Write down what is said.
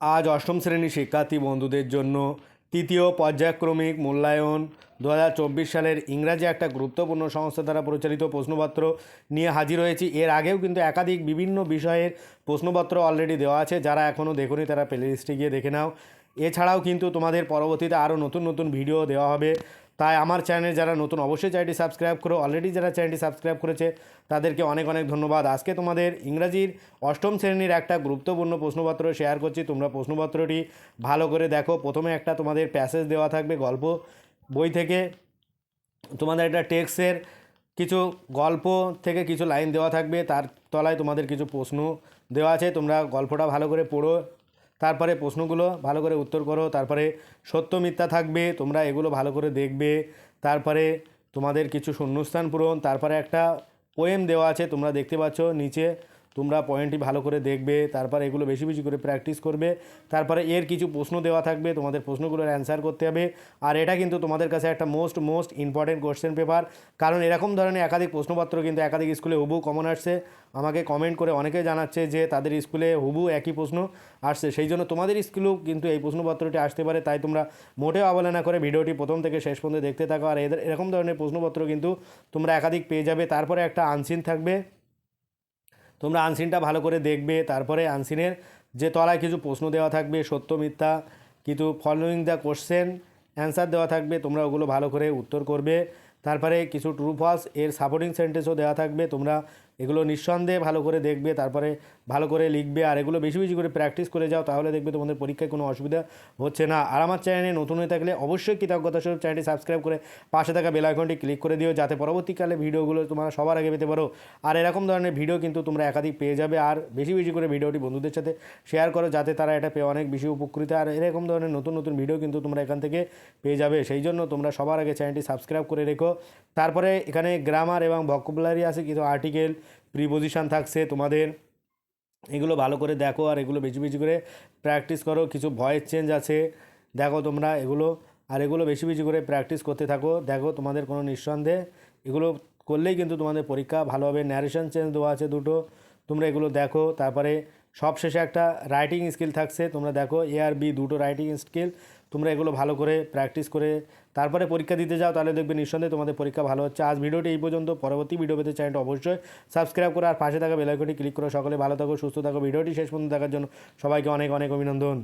আজ অষ্টম শ্রেণির শিক্ষার্থী বন্ধুদের জন্য তৃতীয় পর্যায়ক্রমিক মূল্যায়ন দু হাজার চব্বিশ সালের ইংরাজি একটা গুরুত্বপূর্ণ সংস্থা দ্বারা পরিচালিত প্রশ্নপত্র নিয়ে হাজির হয়েছি। এর আগেও কিন্তু একাধিক বিভিন্ন বিষয়ের প্রশ্নপত্র অলরেডি দেওয়া আছে। যারা এখনও দেখুনি, তারা প্লে লিস্টে গিয়ে দেখে নাও। এছাড়াও কিন্তু তোমাদের পরবর্তীতে আরও নতুন নতুন ভিডিও দেওয়া হবে। তাই আমার চ্যানেলে যারা নতুন, অবশ্যই চ্যানেলটি সাবস্ক্রাইব করো। অলরেডি যারা চ্যানেলটি সাবস্ক্রাইব করেছে, তাদেরকে অনেক অনেক ধন্যবাদ। আজকে তোমাদের ইংরাজির অষ্টম শ্রেণির একটা গুরুত্বপূর্ণ প্রশ্নপত্র শেয়ার করছি। তোমরা প্রশ্নপত্রটি ভালো করে দেখো। প্রথমে একটা তোমাদের প্যাসেজ দেওয়া থাকবে গল্প বই থেকে। তোমাদের একটা টেক্সের কিছু গল্প থেকে কিছু লাইন দেওয়া থাকবে। তার তলায় তোমাদের কিছু প্রশ্ন দেওয়া আছে। তোমরা গল্পটা ভালো করে পড়ো। তারপরে প্রশ্নগুলো ভালো করে উত্তর করো, তারপরে সত্য মিথ্যা থাকবে, তোমরা এগুলো ভালো করে দেখবে, তারপরে তোমাদের কিছু শূন্যস্থান পূরণ, তারপরে একটা পোয়েম দেওয়া আছে, তোমরা দেখতে পাচ্ছ, নিচে তোমরা পয়েন্টটি ভালো করে দেখবে, তারপর এগুলো বেশি বেশি করে প্র্যাকটিস করবে, তারপরে এর কিছু প্রশ্ন দেওয়া থাকবে, তোমাদের প্রশ্নগুলোর অ্যান্সার করতে হবে। আর এটা কিন্তু তোমাদের কাছে একটা most most important question paper কারণ এরকম ধরনের একাধিক প্রশ্নপত্র কিন্তু একাধিক স্কুলে হুবু কমন আসছে। আমাকে কমেন্ট করে অনেকে জানাচ্ছে যে তাদের স্কুলে হুবু একই প্রশ্ন আসছে। সেই জন্য তোমাদের স্কুলেও কিন্তু এই প্রশ্নপত্রটি আসতে পারে, তাই তোমরা মোটেও অবহেলা করে ভিডিওটি প্রথম থেকে শেষ পর্যন্ত দেখতে থাকো। আর এদের, এরকম ধরনের প্রশ্নপত্র কিন্তু তোমরা একাধিক পেয়ে যাবে। তারপরে একটা আনসিন থাকবে। তোমরা আনসিনটা ভালো করে দেখবে, তারপরে আনসিনের যে তলায় কিছু প্রশ্ন দেওয়া থাকবে, সত্য, মিথ্যা কিন্তু ফলোয়িং দ্য কোশ্চেন অ্যান্সার দেওয়া থাকবে, তোমরা ওগুলো ভালো করে উত্তর করবে। তারপরে কিছু ট্রু ফলস এর সাপোর্টিং সেন্টেন্সও দেওয়া থাকবে, তোমরা এগুলো নিঃসন্দেহে ভালো করে দেখবে, তারপরে ভালো করে লিখবে, আর এগুলো বেশি বেশি করে প্র্যাকটিস করে যাও, তাহলে দেখবে তোমাদের পরীক্ষায় কোনো অসুবিধা হচ্ছে না। আর আমার চ্যানেলে নতুন হয়ে থাকলে অবশ্যই কৃতজ্ঞতা স্বরূপ চ্যানেলটি সাবস্ক্রাইব করে পাশে থাকা বেল আইকনটি ক্লিক করে দিও, যাতে পরবর্তীকালে ভিডিওগুলো তোমরা সবার আগে পেতে পারো। আর এরকম ধরনের ভিডিও কিন্তু তোমরা একাধিক পেয়ে যাবে, আর বেশি বেশি করে ভিডিওটি বন্ধুদের সাথে শেয়ার করো, যাতে তারা এটা পেয়ে অনেক বেশি উপকৃত। আর এরকম ধরনের নতুন নতুন ভিডিও কিন্তু তোমরা এখান থেকে পেয়ে যাবে, সেই জন্য তোমরা সবার আগে চ্যানেলটি সাবস্ক্রাইব করে রেখো। তারপরে এখানে গ্রামার এবং ভকুবুলারি আছে কিছু আর্টিকেল প্রিপোজিশন থাকছে তোমাদের। এগুলো ভালো করে দেখো আর এগুলো বেশি বেশি করে প্র্যাকটিস করো। কিছু ভয়েস চেঞ্জ আছে, দেখো তোমরা এগুলো। আর এগুলো বেশি বেশি করে প্র্যাকটিস করতে থাকো। দেখো তোমাদের কোনো নিঃসন্দেহে এগুলো করলেই কিন্তু তোমাদের পরীক্ষা ভালো হবে। ন্যারেশন চেঞ্জ দেওয়া আছে দুটো। তোমরা এগুলো দেখো। তারপরে সবশেষে একটা রাইটিং স্কিল থাকছে। তোমরা দেখো এ আর বি দুটো রাইটিং স্কিল তোমরা এগুলো ভালো করে প্র্যাকটিস করে তারপরে পরীক্ষা দিতে যাও, তাহলে দেখবে নিঃসন্দেহে তোমাদের পরীক্ষা ভালো হচ্ছে। আজ ভিডিওটি এই পর্যন্ত। পরবর্তী ভিডিও পেতে চ্যানেলটা অবশ্যই সাবস্ক্রাইব করে আর পাশে থাকা বেলাইকনটি ক্লিক করে সকলে ভালো থাকো, সুস্থ থাকো। ভিডিওটি শেষ পর্যন্ত দেখার জন্য সবাইকে অনেক অনেক অভিনন্দন।